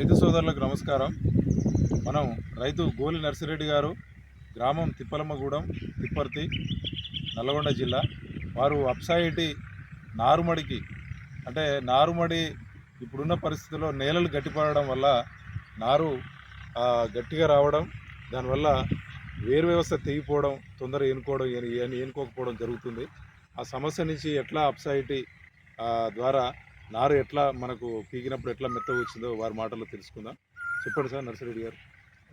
రైతు సోదరులకు నమస్కారం. మనం రైతు గోలి నర్సిరెడ్డి గారు గ్రామం తిప్పలమ్మగూడెం తిప్పర్తి నల్లగొండ జిల్లా. వారు అప్సాయిటి నారుమడికి అంటే నారుమడి ఇప్పుడున్న పరిస్థితుల్లో నేలలు గట్టిపడడం వల్ల నారు గట్టిగా రావడం దానివల్ల వేరు వ్యవస్థ తెగిపోవడం తొందర ఎన్నుకోవడం ఎన్నుకోకపోవడం జరుగుతుంది. ఆ సమస్య నుంచి ఎట్లా అప్సైటీ ద్వారా నారు ఎట్లా మనకు పీకినప్పుడు ఎట్లా మెత్తగా వచ్చిందో వారి మాటల్లో తెలుసుకుందాం. చెప్పండి సార్ నర్సిరెడ్డి గారు.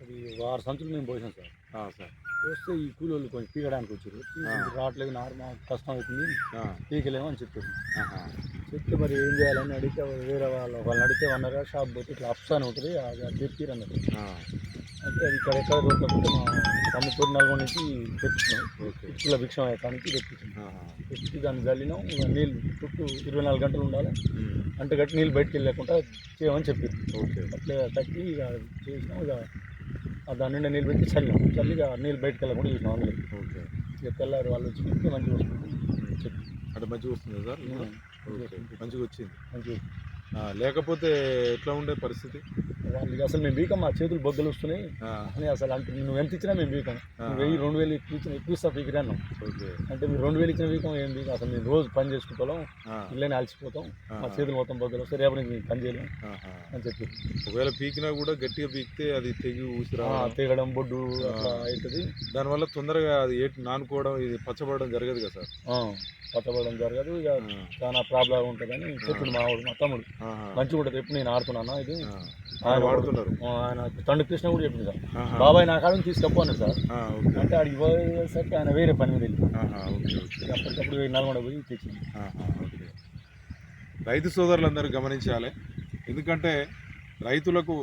అది వారు సంచులు మేము పోసాం సార్. సార్. వస్తే ఈ కూలీలు కొంచెం పీకడానికి వచ్చారు. రావట్లేదు నారు మాకు కష్టం అవుతుంది పీకలేము అని చెప్పారు. చెప్తే మరి ఏం చేయాలని అడిగితే వేరే వాళ్ళు వాళ్ళని అడిగితే అన్నారా షాప్ పోతే ఇట్లా అప్స్ అని ఉంటుంది అది తెప్పిరు అన్నారు. అంటే అది ఇక్కడ ఎక్కడ దొరకకపోతే మా తమ్ముతూరు నల్గొండ నుంచి తెప్పించినాం. ఇటుకల భిక్షం అయ్యడానికి తెప్పించాం ఆహా. తెప్పించి దాన్ని జల్లినాం. ఇక నీళ్ళు చుట్టూ ఇరవై నాలుగు గంటలు ఉండాలి. అంటే గట్టి నీళ్ళు బయటికి వెళ్ళకుండా చేయమని చెప్పారు. ఓకే. అట్లా కట్టి ఇక చేసినాం. ఇక దాని నిండా నీళ్ళు పెట్టి చల్లినాం. చల్లి ఇక నీళ్ళు బయటకు వెళ్ళకుండా చూసినాం అందులో ఓకే. ఇక తెల్లారి వాళ్ళు వచ్చి మంచిగా వస్తుంది. చెప్పి అంటే మంచిగా వస్తుంది సార్? మంచిగా వచ్చింది. మంచిగా లేకపోతే ఎట్లా ఉండే పరిస్థితి? వాళ్ళు ఇక అసలు మేము బీకం మా చేతులు బొగ్గలు వస్తున్నాయి. అని అసలు అంటే నువ్వు ఎంత ఇచ్చినా మేము బీకం. వెయ్యి రెండు వేలు ఎక్కువ ఇచ్చిన ఎక్కువ ఇస్తా అంటే మీరు రెండు వేలు ఇచ్చిన బీకం ఏం బీకం? అసలు మేము రోజు పని చేసుకుంటాం ఇళ్ళని అలసిపోతాం. ఆ, మా చేతులు మొత్తం బొగ్గలు వస్తే రేపు నుంచి మేము పని చేయలేం. ఆహా. అని చెప్పి. ఒకవేళ పీకినా కూడా గట్టిగా పీకితే అది తెగి ఊసిరా తీగడం బొడ్డు అట్లా. అవుతుంది. దానివల్ల తొందరగా అది ఏటి నానుకోవడం ఇది పచ్చబడడం జరగదు కదా సార్? పట్టబడడం జరగదు. ఇక చాలా ప్రాబ్లం ఉంటుందని చెప్పిండు మా మా తమ్ముడు. మంచిగా ఉంటుంది ఎప్పుడు నేను ఆడుతున్నాను ఇది? వాడుతున్నారు. ఆయన తండ్రి కృష్ణ కూడా చెప్పింది సార్. బాబాయ్ నా కాడని తీసుకపోను సార్. అంటే ఆడికి పోయేసరికి ఆయన వేరే పని మీద వెళ్ళి అప్పటికప్పుడు నల్గొండ పోయి తెచ్చింది. రైతు సోదరులందరూ గమనించాలి. ఎందుకంటే రైతులకు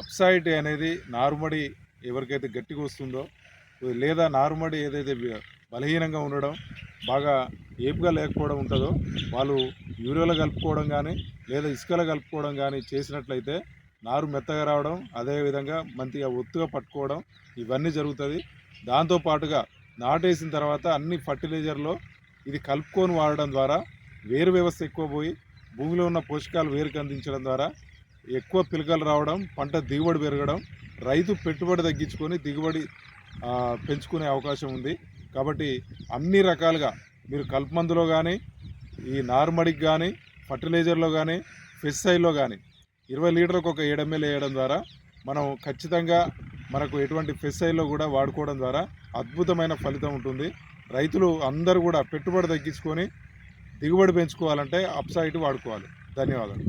అప్సైటీ అనేది నారుమడి ఎవరికైతే గట్టిగా వస్తుందో లేదా నారుమడి ఏదైతే బలహీనంగా ఉండడం బాగా ఏపుగా లేకపోవడం ఉంటుందో వాళ్ళు యూరియాలో కలుపుకోవడం కానీ లేదా ఇసుకలో కలుపుకోవడం కానీ చేసినట్లయితే నారు మెత్తగా రావడం అదేవిధంగా మంచిగా ఒత్తుగా పట్టుకోవడం ఇవన్నీ జరుగుతుంది. దాంతోపాటుగా నాటేసిన తర్వాత అన్ని ఫర్టిలైజర్లో ఇది కలుపుకొని వాడడం ద్వారా వేరు వ్యవస్థ ఎక్కువ పోయి భూమిలో ఉన్న పోషకాలు వేరుకు అందించడం ద్వారా ఎక్కువ పిలకలు రావడం పంట దిగుబడి పెరగడం రైతు పెట్టుబడి తగ్గించుకొని దిగుబడి పెంచుకునే అవకాశం ఉంది. కాబట్టి అన్ని రకాలుగా మీరు కలుపు మందులో కానీ ఈ నార్మడికి కానీ ఫర్టిలైజర్లో కానీ ఫెస్సైల్లో కానీ ఇరవై లీటర్లకు ఒక ఏడు ఎంఎల్ వేయడం ద్వారా మనం ఖచ్చితంగా మనకు ఎటువంటి ఫెసైల్లో కూడా వాడుకోవడం ద్వారా అద్భుతమైన ఫలితం ఉంటుంది. రైతులు అందరూ కూడా పెట్టుబడి తగ్గించుకొని దిగుబడి పెంచుకోవాలంటే అప్సైట్ వాడుకోవాలి. ధన్యవాదాలు.